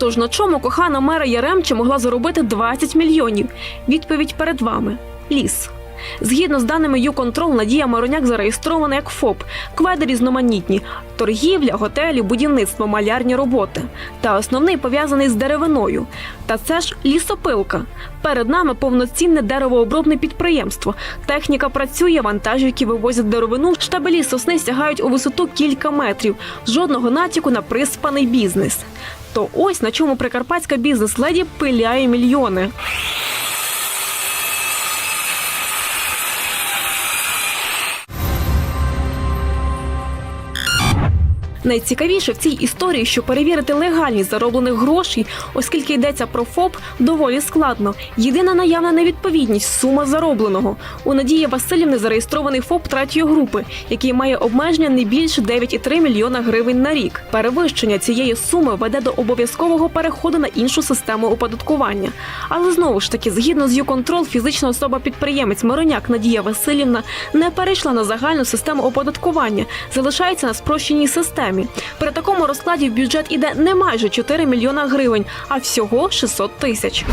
Тож на чому кохана мера Яремче могла заробити 20 мільйонів? Відповідь перед вами: ліс. Згідно з даними «Юконтрол», Надія Мироняк зареєстрована як ФОП, кведи різноманітні, торгівля, готелі, будівництво, малярні роботи. Та основний пов'язаний з деревиною. Та це ж лісопилка. Перед нами повноцінне деревообробне підприємство. Техніка працює, вантажівки вивозять деревину, штабелі сосни сягають у висоту кілька метрів. Жодного натяку на приспаний бізнес. То ось на чому прикарпатська бізнес-леді пиляє мільйони. Найцікавіше в цій історії, що перевірити легальність зароблених грошей, оскільки йдеться про ФОП, доволі складно. Єдина наявна невідповідність сума заробленого. У Надії Васильівни зареєстрований ФОП третьої групи, який має обмеження не більше 9,3 мільйона гривень на рік. Перевищення цієї суми веде до обов'язкового переходу на іншу систему оподаткування. Але знову ж таки, згідно з «Юконтрол», фізична особа-підприємець Мироняк Надія Васильівна не перейшла на загальну систему оподаткування, залишається на спрощеній системі. При такому розкладі в бюджет іде не майже 4 мільйона гривень, а всього 600 тисяч.